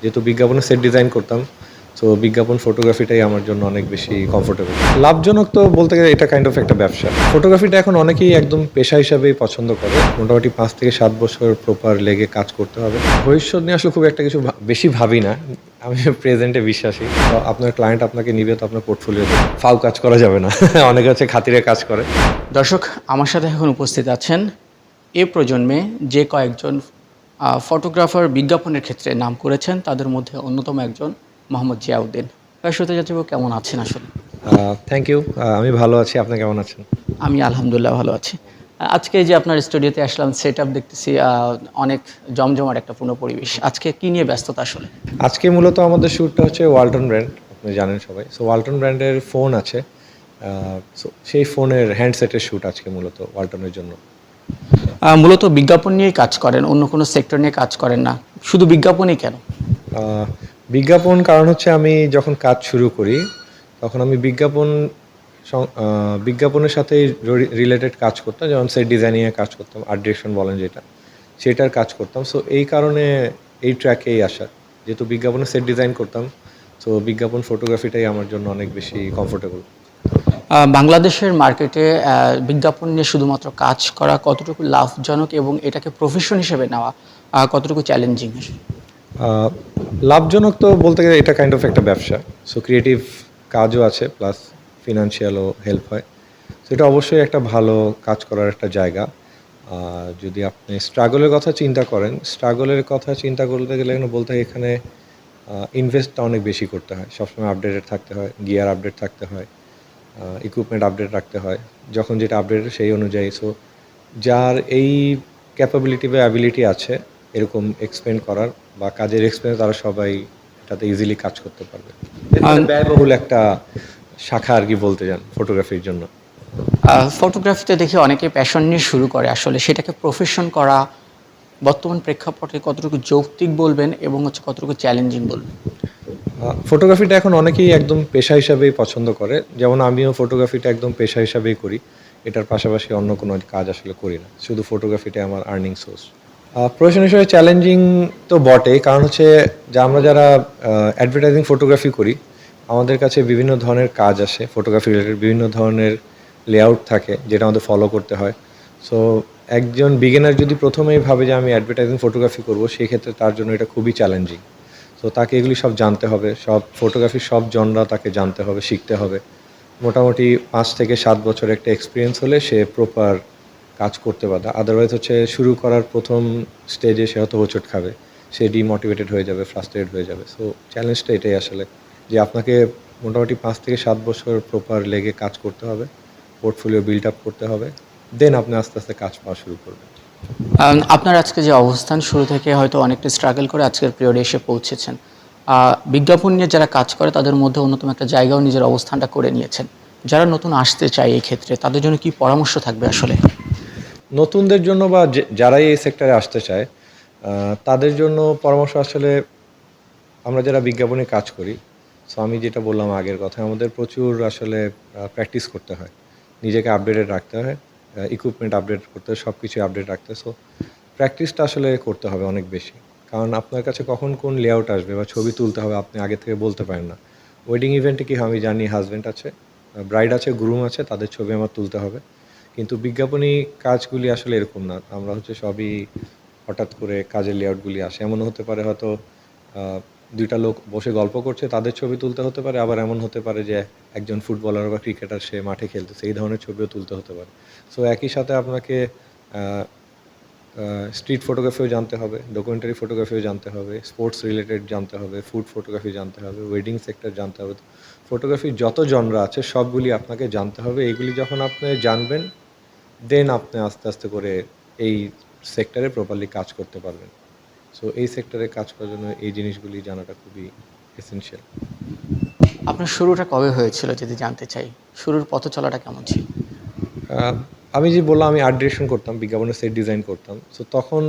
যেহেতু বিজ্ঞাপনের set design করতাম তো বিজ্ঞাপন ফটোগ্রাফিটাই আমার জন্য অনেক বেশি কমফোর্টেবল লাভজনক তো বলতে গেলে এটা কাইন্ড অফ একটা ব্যবসা। ফটোগ্রাফিটা এখন অনেকেই একদম পেশা হিসাবেই পছন্দ করে। মোটামুটি পাঁচ থেকে সাত বছর প্রপার লেগে কাজ করতে হবে। ভবিষ্যৎ নিয়ে আসলে খুব একটা কিছু বেশি ভাবি না। আমি প্রেজেন্টে বিশ্বাসী। তো আপনার ক্লায়েন্ট আপনাকে নিবে তো আপনার পোর্টফোলিও ফাউ কাজ করা যাবে না। অনেকে হচ্ছে খাতিরে কাজ করে। দর্শক, আমার সাথে এখন উপস্থিত আছেন এ প্রজন্মে যে কয়েকজন ফটোগ্রাফার বিজ্ঞাপনের ক্ষেত্রে নাম করেছেন। তাদের মধ্যে অন্যতম একজন মোহাম্মদ জিয়াউদ্দিন। ভাই যাচ্ছি কেমন আছেন আসলে? থ্যাংক ইউ আমি ভালো আছি আপনি কেমন আছেন? আমি আলহামদুলিল্লাহ ভালো আছি। আজকে যে আপনার স্টুডিওতে আসলাম সেট আপ দেখতেছি অনেক জমজমাট একটা পূর্ণ পরিবেশ। আজকে কি নিয়ে ব্যস্ততা আসলে? আজকে মূলত আমাদের শ্যুটটা হচ্ছে ওয়ালটন ব্র্যান্ড আপনি জানেন সবাই। সো ওয়ালটন ব্র্যান্ডের ফোন আছে। সেই ফোনের হ্যান্ডসেটের শ্যুট আজকে মূলত ওয়ালটনের জন্য। মূলত বিজ্ঞাপন নিয়েই কাজ করেন, অন্য কোনো সেক্টর নিয়ে কাজ করেন না। শুধু বিজ্ঞাপনই কেন? বিজ্ঞাপন কারণ হচ্ছে আমি যখন কাজ শুরু করি, তখন আমি বিজ্ঞাপন বিজ্ঞাপনের সাথে রিলেটেড কাজ করতাম, যেমন সেট ডিজাইনিংয়ে কাজ করতাম আর্ট ডিরেকশন বলেন যেটা, সেটার কাজ করতাম। সো এই কারণে এই ট্র্যাকেই আসা, যেহেতু বিজ্ঞাপনে সেট ডিজাইন করতাম সো বিজ্ঞাপন ফটোগ্রাফিটাই আমার জন্য অনেক বেশি কমফোর্টেবল বাংলাদেশের মার্কেটে বিজ্ঞাপন নিয়ে শুধুমাত্র কাজ করা কতটুকু লাভজনক এবং এটাকে প্রফেশন হিসেবে নেওয়া কতটুকু চ্যালেঞ্জিং লাভজনক তো বলতে গেলে এটা কাইন্ড অফ একটা ব্যবসা। সো ক্রিয়েটিভ কাজও আছে প্লাস ফিনান্সিয়ালও হেল্প হয়। তো এটা অবশ্যই একটা ভালো কাজ করার একটা জায়গা। যদি আপনি স্ট্রাগলের কথা চিন্তা করেন স্ট্রাগলের কথা চিন্তা করতে গেলে বলতে এখানে ইনভেস্টটা অনেক বেশি করতে হয়। সবসময় আপডেটেড থাকতে হয় গিয়ার আপডেট থাকতে হয়। ইকুইপমেন্ট আপডেট রাখতে হয় যখন যেটা আপডেট সেই অনুযায়ী। সো যার এই ক্যাপাবিলিটি বা অ্যাবিলিটি আছে এরকম এক্সপ্লেন করার বা কাজের এক্সপেন্স তারা সবাই এটাতে ইজিলি কাজ করতে পারবে। ব্যয়বহুল একটা শাখা আর কি বলতে যান ফটোগ্রাফির জন্য। ফটোগ্রাফিতে দেখি অনেকে প্যাশন নিয়ে শুরু করে। আসলে সেটাকে প্রফেশন করা বর্তমান প্রেক্ষাপটে কতটুকু যৌক্তিক বলবেন এবং হচ্ছে কতটুকু চ্যালেঞ্জিং বলবেন? ফটোগ্রাফিটা এখন অনেকেই একদম পেশা হিসাবেই পছন্দ করে। যেমন আমিও ফটোগ্রাফিটা একদম পেশা হিসাবেই করি। এটার পাশাপাশি অন্য কোনো কাজ আসলে করি না। শুধু ফটোগ্রাফিটাই আমার আর্নিং সোর্স প্রফেশন হিসেবে চ্যালেঞ্জিং তো বটেই। কারণ হচ্ছে যে আমরা যারা অ্যাডভার্টাইজিং ফটোগ্রাফি করি, আমাদের কাছে বিভিন্ন ধরনের কাজ আসে। ফটোগ্রাফি রিলেটেড বিভিন্ন ধরনের লেআউট থাকে, যেটা আমাদের ফলো করতে হয়। সো একজন বিগিনার যদি প্রথমেই ভাবে যে আমি অ্যাডভার্টাইজিং ফটোগ্রাফি করব, সেক্ষেত্রে তার জন্য এটা খুবই চ্যালেঞ্জিং তো তাকে এগুলি সব জানতে হবে, সব ফটোগ্রাফির সব জনরা তাকে জানতে হবে, শিখতে হবে। মোটামুটি পাঁচ থেকে সাত বছর একটা এক্সপিরিয়েন্স হলে সে প্রপার কাজ করতে পারে আদারওয়াইজ হচ্ছে শুরু করার প্রথম স্টেজে সে হয়তো হোঁচট খাবে। সে ডিমোটিভেটেড হয়ে যাবে ফ্রাস্ট্রেটেড হয়ে যাবে। সো চ্যালেঞ্জটা এটাই আসলে যে আপনাকে মোটামুটি পাঁচ থেকে সাত বছর প্রপার লেগে কাজ করতে হবে পোর্টফোলিও বিল্ড আপ করতে হবে দেন আপনি আস্তে আস্তে কাজ পাওয়া শুরু করবেন। আপনার আজকে যে অবস্থান, শুরু থেকে হয়তো অনেকটা স্ট্রাগল করে আজকের পিরিয়ডে এসে পৌঁছেছেন। বিজ্ঞাপন নিয়ে যারা কাজ করে, তাদের মধ্যে অন্যতম একটা জায়গাও নিজের অবস্থানটা করে নিয়েছেন। যারা নতুন আসতে চায় এই ক্ষেত্রে, তাদের জন্য কি পরামর্শ থাকবে আসলে? নতুনদের জন্য বা যারাই এই সেক্টরে আসতে চায় তাদের জন্য পরামর্শ আসলে আমরা যারা বিজ্ঞাপনে কাজ করি সো আমি যেটা বললাম আগের কথা আমাদের প্রচুর আসলে প্র্যাকটিস করতে হয়। নিজেকে আপডেটেড রাখতে হয়। ইকুইপমেন্ট আপডেট করতে হয় সব কিছু আপডেট রাখতে। সো প্র্যাকটিসটা আসলে করতে হবে অনেক বেশি। কারণ আপনার কাছে কখন কোন লেআউট আসবে বা ছবি তুলতে হবে আপনি আগে থেকে বলতে পারেন না। ওয়েডিং ইভেন্টে কি আমি জানি হাজব্যান্ড আছে ব্রাইড আছে গ্রুম আছে, তাদের ছবি আমার তুলতে হবে। কিন্তু বিজ্ঞাপনী কাজগুলি আসলে এরকম না। আমরা হচ্ছে সবই হঠাৎ করে কাজের লেআউটগুলি আসে। এমন হতে পারে হয়তো দুইটা লোক বসে গল্প করছে, তাদের ছবি তুলতে হতে পারে, আবার এমন হতে পারে যে একজন ফুটবলার বা ক্রিকেটার সে মাঠে খেলতেছে, এই ধরনের ছবিও তুলতে হতে পারে। সো একই সাথে আপনাকে স্ট্রিট ফটোগ্রাফিও জানতে হবে ডকুমেন্টারি ফটোগ্রাফিও জানতে হবে স্পোর্টস রিলেটেড জানতে হবে ফুড ফটোগ্রাফি জানতে হবে ওয়েডিং সেক্টর জানতে হবে। ফটোগ্রাফির যত জনরা আছে, সবগুলি আপনাকে জানতে হবে। এগুলি যখন আপনি জানবেন দেন আপনি আস্তে আস্তে করে এই সেক্টরে প্রপারলি কাজ করতে পারবেন। সো এই সেক্টরে কাজ করার জন্য এই জিনিসগুলি জানাটা খুবই এসেনশিয়াল আপনার শুরুটা কবে হয়েছিল যদি জানতে চাই? শুরুর পথ চলাটা কেমন ছিল? আমি যে বললাম আমি আর্ট ডিরেকশন করতাম বিজ্ঞাপনের সেট ডিজাইন করতাম। সো তখন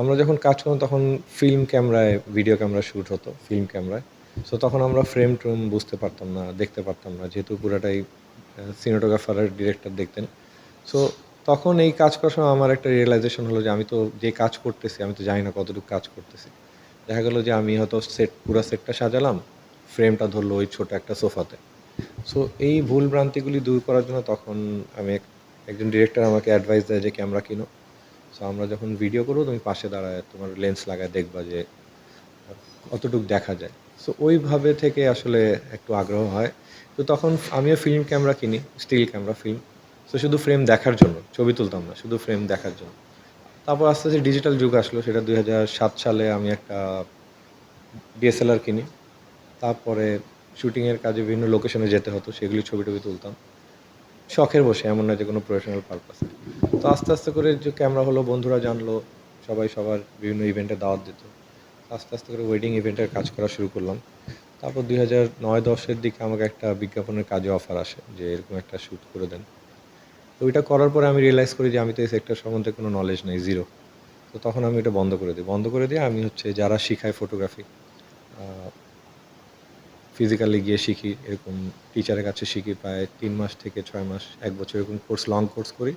আমরা যখন কাজ করতাম তখন ফিল্ম ক্যামেরায় ভিডিও ক্যামেরা শ্যুট হতো ফিল্ম ক্যামেরায় সো তখন আমরা ফ্রেম ট্রেম বুঝতে পারতাম না দেখতে পারতাম না যেহেতু পুরাটাই সিনেটোগ্রাফার ডিরেক্টর দেখতেন। সো তখন এই কাজ করার সময় আমার একটা রিয়েলাইজেশন হলো যে আমি তো যে কাজ করতেছি, আমি তো জানি না কতটুকু কাজ করতেছি। দেখা গেলো যে আমি হয়তো সেট পুরো সেটটা সাজালাম ফ্রেমটা ধরলো ওই ছোট একটা সোফাতে। সো এই ভুল ভ্রান্তিগুলি দূর করার জন্য তখন আমি এক- একজন ডিরেক্টর আমাকে অ্যাডভাইস দেয় যে ক্যামেরা কিনো। সো আমরা যখন ভিডিও করব, তুমি পাশে দাঁড়ায় তোমার লেন্স লাগায় দেখবা যে কতটুকু দেখা যায়। সো ওইভাবে থেকে আসলে একটু আগ্রহ হয়। তো তখন আমিও ফিল্ম ক্যামেরা কিনি স্টিল ক্যামেরা ফিল্ম তো শুধু ফ্রেম দেখার জন্য, ছবি তুলতাম না, শুধু ফ্রেম দেখার জন্য। তারপর আস্তে আস্তে ডিজিটাল যুগ আসলো, সেটা দুই হাজার সাত সালে আমি একটা ডিএসএলআর কিনি। তারপরে শুটিংয়ের কাজে বিভিন্ন লোকেশনে যেতে হতো, সেগুলি ছবি টবি তুলতাম। শখের বসে, এমন না যে কোনো প্রফেশনাল পারপাসে তো আস্তে আস্তে করে যে ক্যামেরা হলো, বন্ধুরা জানলো, সবাই সবার বিভিন্ন ইভেন্টে দাওয়াত দিত। আস্তে আস্তে করে ওয়েডিং ইভেন্টের কাজ করা শুরু করলাম। তারপর দুই হাজার নয় দশের দিকে আমাকে একটা বিজ্ঞাপনের কাজে অফার আসে, যে এরকম একটা শ্যুট করে দেন। তো ওইটা করার পরে আমি রিয়েলাইজ করি যে আমি তো এই সেক্টর সম্বন্ধে কোনো নলেজ নেই জিরো তো তখন আমি এটা বন্ধ করে দিই। বন্ধ করে দিয়ে আমি হচ্ছে যারা শিখায় ফটোগ্রাফি ফিজিক্যালি গিয়ে শিখি, এরকম টিচারের কাছে শিখি প্রায় তিন মাস থেকে ছয় মাস, এক বছর এরকম কোর্স লং কোর্স করি।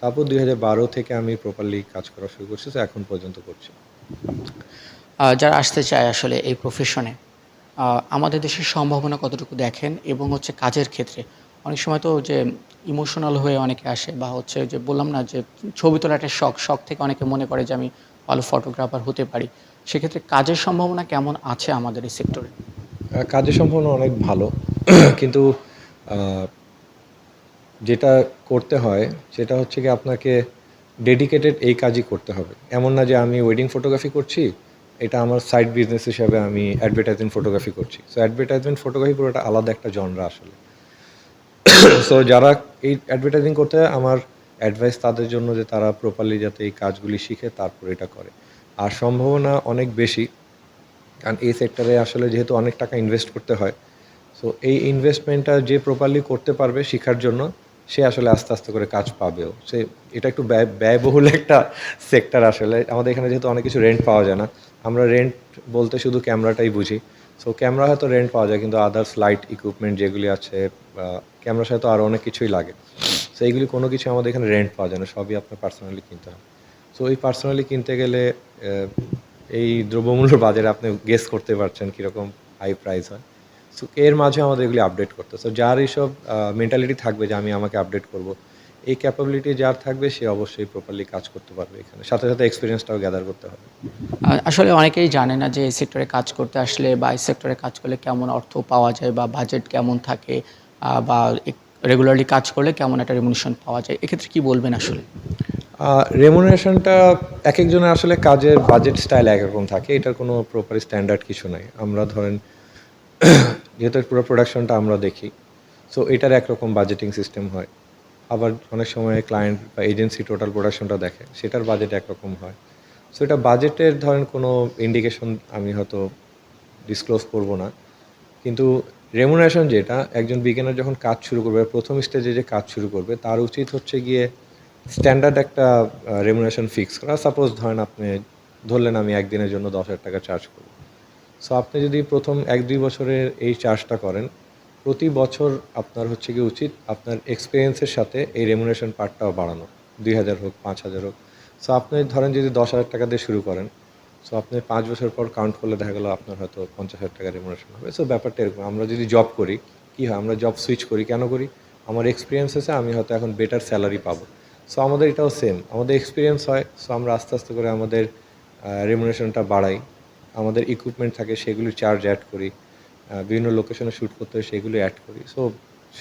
তারপর দুই হাজার বারো থেকে আমি প্রপারলি কাজ করা শুরু করছি, তো এখন পর্যন্ত করছি। যারা আসতে চায় আসলে এই প্রফেশনে আমাদের দেশের সম্ভাবনা কতটুকু দেখেন এবং হচ্ছে কাজের ক্ষেত্রে অনেক সময় তো যে ইমোশনাল হয়ে অনেকে আসে বা হচ্ছে যে বললাম না যে ছবি তোলা একটা শখ শখ থেকে অনেকে মনে করে যে আমি ভালো ফটোগ্রাফার হতে পারি। সেক্ষেত্রে কাজের সম্ভাবনা কেমন আছে আমাদের এই সেক্টরে কাজের সম্ভাবনা অনেক ভালো। কিন্তু যেটা করতে হয় সেটা হচ্ছে কি আপনাকে ডেডিকেটেড এই কাজই করতে হবে। এমন না যে আমি ওয়েডিং ফটোগ্রাফি করছি, এটা আমার সাইড বিজনেস হিসাবে আমি অ্যাডভার্টাইজমেন্ট ফটোগ্রাফি করছি। সো অ্যাডভার্টাইজমেন্ট ফটোগ্রাফি পুরোটা আলাদা একটা জনরা আসলে। সো যারা এই অ্যাডভার্টাইজিং করতে আমার অ্যাডভাইস তাদের জন্য যে তারা প্রপারলি যাতে এই কাজগুলি শিখে, তারপর এটা করে। আর সম্ভাবনা অনেক বেশি, কারণ এই সেক্টরে আসলে যেহেতু অনেক টাকা ইনভেস্ট করতে হয় সো এই ইনভেস্টমেন্টটা যে প্রপারলি করতে পারবে শেখার জন্য, সে আসলে আস্তে আস্তে করে কাজ পাবেও। সে, এটা একটু ব্যয়, ব্যয়বহুল একটা সেক্টর আসলে। আমাদের এখানে যেহেতু অনেক কিছু রেন্ট পাওয়া যায় না, আমরা রেন্ট বলতে শুধু ক্যামেরাটাই বুঝি। সো ক্যামেরা হয়তো রেন্ট পাওয়া যায়, কিন্তু আদার্স লাইট ইকুইপমেন্ট যেগুলি আছে ক্যামেরার সাথে আরও অনেক কিছুই লাগে। সো এইগুলি কোনো কিছু আমাদের এখানে রেন্ট পাওয়া যায় না, সবই আপনার পার্সোনালি কিনতে হয়। সো এই পার্সোনালি কিনতে গেলে এই দ্রব্যমূল্যর বাজারে আপনি গেস করতে পারছেন কীরকম হাই প্রাইস হয়। সো এর মাঝে আমাদের এগুলি আপডেট করতে সো যার এইসব মেন্টালিটি থাকবে যে আমি আমাকে আপডেট করব এই ক্যাপাবিলিটি যার থাকবে সে অবশ্যই প্রপারলি কাজ করতে পারবে এখানে। সাথে সাথে এক্সপিরিয়েন্সটাও গ্যাদার করতে হবে। আসলে অনেকেই জানে না যে এই সেক্টরে কাজ করতে আসলে বা এই সেক্টরে কাজ করলে কেমন অর্থ পাওয়া যায় বা বাজেট কেমন থাকে বা রেগুলারলি কাজ করলে কেমন একটা রেমুনেশন পাওয়া যায়। এক্ষেত্রে কি বলবেন আসলে? রেমুনারেশনটা এক একজনের আসলে কাজের বাজেট স্টাইল একরকম থাকে এটার কোনো প্রপার স্ট্যান্ডার্ড কিছু নাই। আমরা ধরেন যেহেতু পুরো প্রোডাকশনটা আমরা দেখি সো এটার একরকম বাজেটিং সিস্টেম হয়। আবার অনেক সময় ক্লায়েন্ট বা এজেন্সি টোটাল প্রোডাকশনটা দেখে, সেটার বাজেট একরকম হয়। সো এটা বাজেটের ধরেন কোনো ইন্ডিকেশন আমি হয়তো ডিসক্লোজ করব না। কিন্তু রেমুনারেশন যেটা, একজন বিজ্ঞানের যখন কাজ শুরু করবে, প্রথম স্টেজে যে কাজ শুরু করবে, তার উচিত হচ্ছে গিয়ে স্ট্যান্ডার্ড একটা রেমুনারেশন ফিক্স করা। সাপোজ ধরেন আপনি, ধরলেন আমি একদিনের জন্য দশ হাজার টাকা চার্জ করব। সো আপনি যদি প্রথম এক দুই বছরের এই চার্জটা করেন প্রতি বছর আপনার হচ্ছে কি উচিত আপনার এক্সপিরিয়েন্সের সাথে এই রেমুনারেশন পার্টটাও বাড়ানো। দুই হাজার হোক, পাঁচ হাজার হোক। সো আপনি ধরেন যদি দশ হাজার টাকা দিয়ে শুরু করেন সো আপনি পাঁচ বছর পর কাউন্ট করলে দেখা গেলো আপনার হয়তো পঞ্চাশ হাজার টাকা রেমুনেশন হবে। সো ব্যাপারটা এরকম, আমরা যদি জব করি, কী হয়, আমরা জব সুইচ করি, কেন করি? আমার এক্সপিরিয়েন্স আছে, আমি হয়তো এখন বেটার স্যালারি পাবো। সো আমাদের এটাও সেম আমাদের এক্সপিরিয়েন্স হয় সো আমরা আস্তে আস্তে করে আমাদের রেমুনেশনটা বাড়াই। আমাদের ইকুইপমেন্ট থাকে, সেগুলি চার্জ অ্যাড করি। বিভিন্ন লোকেশনে শ্যুট করতে হয় সেগুলো অ্যাড করি। সো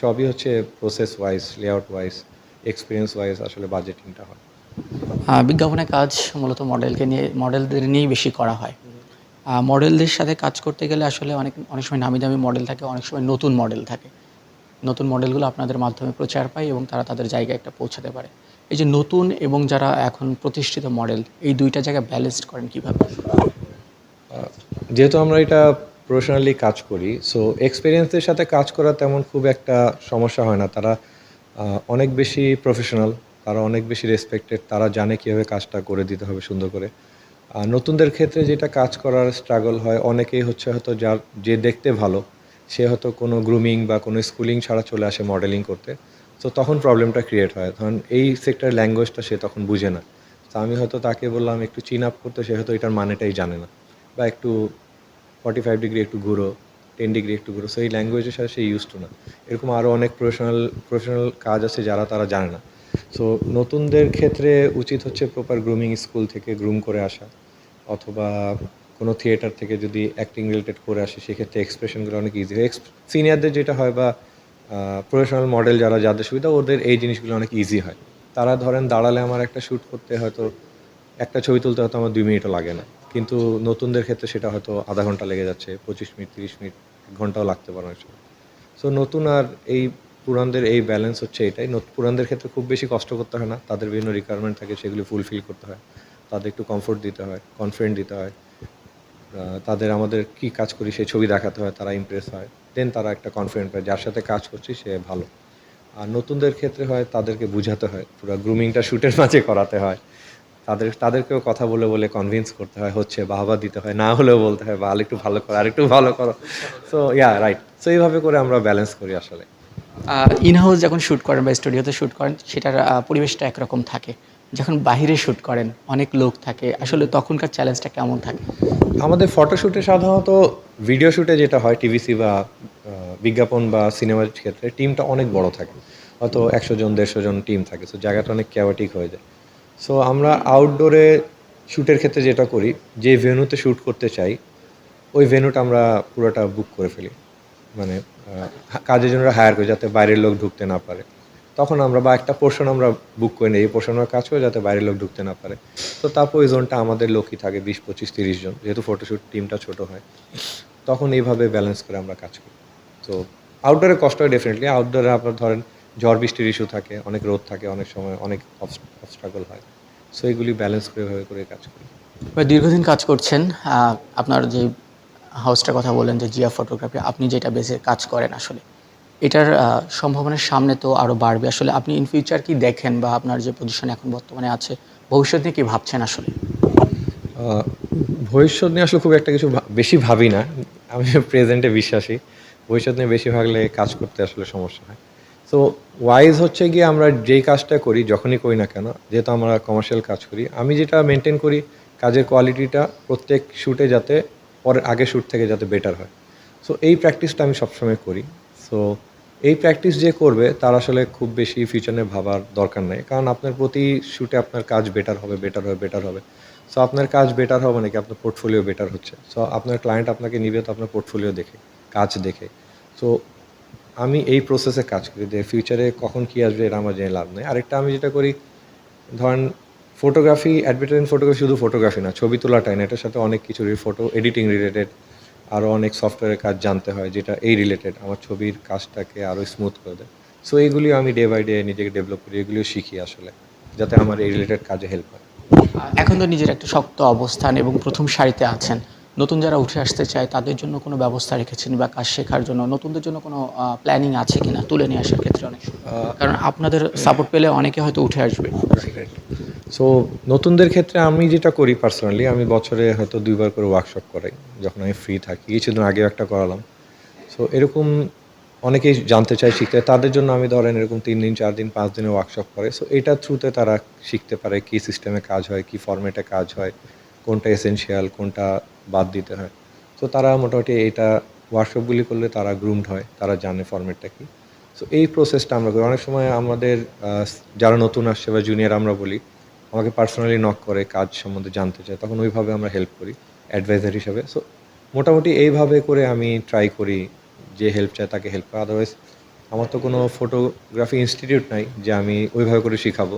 সবই হচ্ছে process wise layout wise experience wise আসলে বাজেটিংটা হয়। বিজ্ঞাপনের কাজ মূলত মডেলকে নিয়ে মডেলদের নিয়েই বেশি করা হয়। মডেলদের সাথে কাজ করতে গেলে আসলে অনেক অনেক সময় নামি দামি মডেল থাকে অনেক সময় নতুন মডেল থাকে। নতুন মডেলগুলো আপনাদের মাধ্যমে প্রচার পায় এবং তারা তাদের জায়গায় একটা পৌঁছাতে পারে। এই যে নতুন এবং যারা এখন প্রতিষ্ঠিত মডেল এই দুইটা জায়গায় ব্যালেন্সড করেন কীভাবে? যেহেতু আমরা এটা প্রফেশনালি কাজ করি। সো এক্সপিরিয়েন্সের সাথে কাজ করা তেমন খুব একটা সমস্যা হয় না। তারা অনেক বেশি প্রফেশনাল তারা অনেক বেশি রেসপেক্টেড তারা জানে কীভাবে কাজটা করে দিতে হবে সুন্দর করে। আর নতুনদের ক্ষেত্রে যেটা কাজ করার স্ট্রাগল হয়, অনেকেই হচ্ছে হয়তো যার, যে দেখতে ভালো, সে হয়তো কোনো গ্রুমিং বা কোনো স্কুলিং ছাড়া চলে আসে মডেলিং করতে। তো তখন প্রবলেমটা ক্রিয়েট হয়। ধরুন এই সেক্টর ল্যাঙ্গুয়েজটা সে তখন বুঝে না। তো আমি হয়তো তাকে বললাম, একটু চিন আপ করতে। সে হয়তো এটার মানেটাই জানে না। বা একটু ফর্টি ফাইভ ডিগ্রি একটু ঘুরো টেন ডিগ্রি একটু ঘুরো, সেই ল্যাঙ্গুয়েজের সাথে সে ইউজ টু না। এরকম আরও অনেক প্রফেশনাল প্রফেশনাল কাজ আছে যারা তারা জানে না। সো নতুনদের ক্ষেত্রে উচিত হচ্ছে প্রপার গ্রুমিং স্কুল থেকে গ্রুম করে আসা, অথবা কোনো থিয়েটার থেকে যদি অ্যাক্টিং রিলেটেড করে আসে, সেক্ষেত্রে এক্সপ্রেশনগুলো অনেক ইজি হয় সিনিয়রদের যেটা হয় বা প্রফেশনাল মডেল যারা, যাদের সুবিধা, ওদের এই জিনিসগুলো অনেক ইজি হয়। তারা ধরেন দাঁড়ালে আমার একটা শ্যুট করতে হয়তো, একটা ছবি তুলতে হয়তো আমার দুই মিনিটও লাগে না। কিন্তু নতুনদের ক্ষেত্রে সেটা হয়তো আধা ঘণ্টা লেগে যাচ্ছে, পঁচিশ মিনিট, তিরিশ মিনিট, ঘন্টাও লাগতে পারে অনেক সময়। সো নতুন আর এই পুরানদের এই ব্যালেন্স হচ্ছে এটাই। পুরানদের ক্ষেত্রে খুব বেশি কষ্ট করতে হয় না। তাদের বিভিন্ন রিকোয়ারমেন্ট থাকে, সেগুলি ফুলফিল করতে হয়। তাদের একটু কমফোর্ট দিতে হয় কনফিডেন্ট দিতে হয়। তাদের আমাদের কি কাজ করি সেই ছবি দেখাতে হয়, তারা ইমপ্রেস হয়। দেন তারা একটা কনফিডেন্ট পায়, যার সাথে কাজ করছি, সে ভালো। আর নতুনদের ক্ষেত্রে হয়, তাদেরকে বোঝাতে হয়, পুরো গ্রুমিংটা শ্যুটের মাঝে করাতে হয়। তাদের তাদেরকেও কথা বলে বলে কনভিন্স করতে হয় হচ্ছে বাহবা দিতে হয় না হলেও বলতে হয় বা একটু ভালো করো আর একটু ভালো করো। সো ইয়া রাইট সো এইভাবে করে আমরা ব্যালেন্স করি আসলে। ইনহাউস যখন শ্যুট করেন বা স্টুডিওতে শ্যুট করেন সেটার পরিবেশটা একরকম থাকে। যখন বাইরে শ্যুট করেন অনেক লোক থাকে। আসলে তখনকার চ্যালেঞ্জটা কেমন থাকে? আমাদের ফটোশ্যুটে সাধারণত ভিডিও শ্যুটে যেটা হয় টিভিসি বা বিজ্ঞাপন বা সিনেমার ক্ষেত্রে টিমটা অনেক বড় থাকে। হয়তো একশো জন দেড়শো জন টিম থাকে। সো জায়গাটা অনেক ক্যাওয়াটিক হয়ে যায়। সো আমরা আউটডোরে শ্যুটের ক্ষেত্রে যেটা করি, যে ভেন্যুতে শ্যুট করতে চাই, ওই ভেন্যুটা আমরা পুরোটা বুক করে ফেলি। মানে কাজের জন্য হায়ার করি যাতে বাইরের লোক ঢুকতে না পারে। তখন আমরা বা একটা পোর্শন আমরা বুক করে নিই, এই পোর্শন আমরা কাজ করে যাতে বাইরের লোক ঢুকতে না পারে। তো তারপর ওই জোনটা আমাদের লোকই থাকে, বিশ, পঁচিশ, তিরিশ জন। যেহেতু ফটোশ্যুট টিমটা ছোট হয়, তখন এইভাবে ব্যালেন্স করে আমরা কাজ করি। তো আউটডোরে কষ্ট হয় ডেফিনেটলি আউটডোরে আপনার ধরেন ঝড় বৃষ্টির ইস্যু থাকে অনেক রোদ থাকে অনেক সময় অনেক অবস্ট্রাগল হয়। সো এইগুলি ব্যালেন্স করে ভাবে করে কাজ করি। দীর্ঘদিন কাজ করছেন আপনার যে হাউসটার কথা বলেন যে জিয়া ফটোগ্রাফি আপনি যেটা বেসে কাজ করেন আসলে এটার সম্ভাবনার সামনে তো আরও বাড়বে। আসলে আপনি ইন ফিউচার কি দেখেন বা আপনার যে পজিশন এখন বর্তমানে আছে ভবিষ্যৎ নিয়ে কী ভাবছেন আসলে? ভবিষ্যৎ নিয়ে আসলে খুব একটা কিছু বেশি ভাবি না। আমি প্রেজেন্টে বিশ্বাসী। ভবিষ্যৎ নিয়ে বেশি ভাবলে কাজ করতে আসলে সমস্যা হয়। সো ওয়াইজ হচ্ছে গিয়ে আমরা যেই কাজটা করি, যখনই করি না কেন, যেহেতু আমরা কমার্শিয়াল কাজ করি, আমি যেটা মেনটেন করি কাজের কোয়ালিটিটা প্রত্যেক শ্যুটে যাতে পরের আগের শ্যুট থেকে যাতে বেটার হয়। সো এই প্র্যাকটিসটা আমি সবসময় করি। সো এই প্র্যাকটিস যে করবে, তার আসলে খুব বেশি ফিউচার ভাবার দরকার নেই। কারণ আপনার প্রতি শ্যুটে আপনার কাজ বেটার হবে বেটার হবে বেটার হবে। সো আপনার কাজ বেটার হবে নাকি আপনার পোর্টফোলিও বেটার হচ্ছে? সো আপনার ক্লায়েন্ট আপনাকে নিবে তো আপনার পোর্টফোলিও দেখে, কাজ দেখে। সো আমি এই প্রসেসে কাজ করি যে ফিউচারে কখন কী আসবে এটা আমার জেনে লাভ নেই। আরেকটা আমি যেটা করি, ধরেন ফটোগ্রাফি অ্যাডভার্টাইজিং ফটোগ্রাফি শুধু ফটোগ্রাফি না, ছবি তোলাটাই না এটার সাথে অনেক কিছু ফটো এডিটিং রিলেটেড আরও অনেক সফটওয়্যারের কাজ জানতে হয় যেটা এই রিলেটেড আমার ছবির কাজটাকে আরও স্মুথ করে দেয়। সো এইগুলিও আমি ডে বাই ডে নিজেকে ডেভেলপ করি, এগুলিও শিখি আসলে, যাতে আমার এই রিলেটেড কাজে হেল্প হয়। এখন তো নিজের একটা শক্ত অবস্থান এবং প্রথম সারিতে আছেন। নতুন যারা উঠে আসতে চায় তাদের জন্য কোনো ব্যবস্থা রেখেছেন বা কাজ শেখার জন্য? নতুনদের জন্য কোনো প্ল্যানিং আছে কি না তুলে নিয়ে আসার ক্ষেত্রে অনেক কারণ আপনাদের সাপোর্ট পেলে অনেকে হয়তো উঠে আসবে। সো নতুনদের ক্ষেত্রে আমি যেটা করি পার্সোনালি আমি বছরে হয়তো দুইবার করে ওয়ার্কশপ করাই যখন আমি ফ্রি থাকি। কিছুদিন আগেও একটা করালাম। সো এরকম অনেকেই জানতে চায় শিখতে। তাদের জন্য আমি ধরেন এরকম তিন দিন চার দিন পাঁচ দিনের ওয়ার্কশপ করে। সো এটার থ্রুতে তারা শিখতে পারে কী সিস্টেমে কাজ হয় কী ফরম্যাটে কাজ হয় কোনটা এসেনশিয়াল কোনটা বাদ দিতে হয়। তো তারা মোটামুটি এটা ওয়ার্কশপগুলি করলে তারা গ্রুমড হয়, তারা জানে ফরম্যাটটা কী। সো এই প্রসেসটা আমরা করি। অনেক সময় আমাদের যারা নতুন আসছে বা জুনিয়র আমরা বলি, আমাকে পার্সোনালি নক করে, কাজ সম্বন্ধে জানতে চায়, তখন ওইভাবে আমরা হেল্প করি অ্যাডভাইজার হিসাবে। সো মোটামুটি এইভাবে করে আমি ট্রাই করি যে হেল্প চায় তাকে হেল্প করা। আদারওয়াইজ আমার তো কোনো ফটোগ্রাফি ইনস্টিটিউট নাই যে আমি ওইভাবে করে শিখাবো।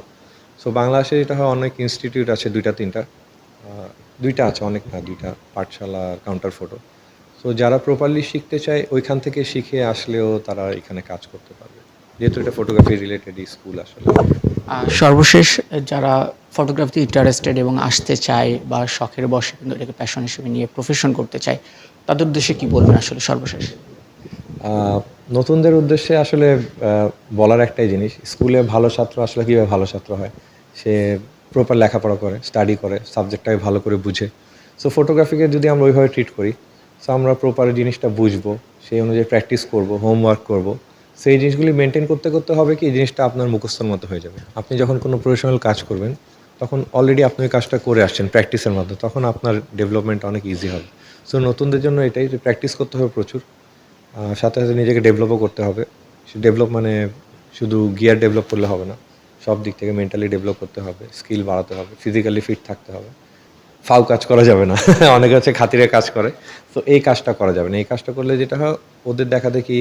সো বাংলাদেশে যেটা হয় অনেক ইনস্টিটিউট আছে, দুইটা, তিনটা। দুইটা আছে অনেক না দুইটা পাঠশালা কাউন্টার ফটো সো যারা প্রপারলি শিখতে চায় ওইখান থেকে শিখে আসলেও তারা এখানে কাজ করতে পারবে। যেহেতু এটা ফটোগ্রাফি রিলেটেড স্কুল আসলে। সর্বশেষ যারা ফটোগ্রাফিতে ইন্টারেস্টেড এবং আসতে চায় বা শখের বসে কিন্তু এটাকে প্যাশন হিসেবে নিয়ে প্রফেশন করতে চায় তাদের উদ্দেশ্যে কি বলবেন আসলে সর্বশেষ? নতুনদের উদ্দেশ্যে আসলে বলার একটাই জিনিস স্কুলে ভালো ছাত্র আসলে কীভাবে ভালো ছাত্র হয়? সে প্রপার লেখাপড়া করে স্টাডি করে সাবজেক্টটাকে ভালো করে বুঝে। সো ফটোগ্রাফিকে যদি আমরা ওইভাবে ট্রিট করি সো আমরা প্রপার জিনিসটা বুঝব, সেই অনুযায়ী প্র্যাকটিস করব হোমওয়ার্ক করব। সেই জিনিসগুলি মেনটেন করতে করতে হবে কি, এই জিনিসটা আপনার মুখস্থর মতো হয়ে যাবে। আপনি যখন কোনো প্রফেশনাল কাজ করবেন, তখন অলরেডি আপনি ওই কাজটা করে আসছেন প্র্যাকটিসের মাধ্যমে, তখন আপনার ডেভেলপমেন্ট অনেক ইজি হবে। সো নতুনদের জন্য এটাই যে প্র্যাকটিস করতে হবে প্রচুর সাথে সাথে নিজেকে ডেভেলপও করতে হবে। সে ডেভেলপ মানে শুধু গিয়ার ডেভেলপ করলে হবে না। সব দিক থেকে মেন্টালি ডেভেলপ করতে হবে স্কিল বাড়াতে হবে ফিজিক্যালি ফিট থাকতে হবে। ফাউ কাজ করা যাবে না, অনেকে হচ্ছে খাতিরে কাজ করে। তো এই কাজটা করা যাবে না। এই কাজটা করলে যেটা হয়, ওদের দেখা দেখি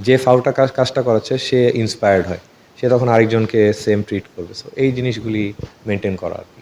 যে ফাউটা কাজ, কাজটা করাচ্ছে, সে ইন্সপায়ার্ড হয়। সে তখন আরেকজনকে সেম ট্রিট করবে। সো এই জিনিসগুলি মেনটেন করা আর কি।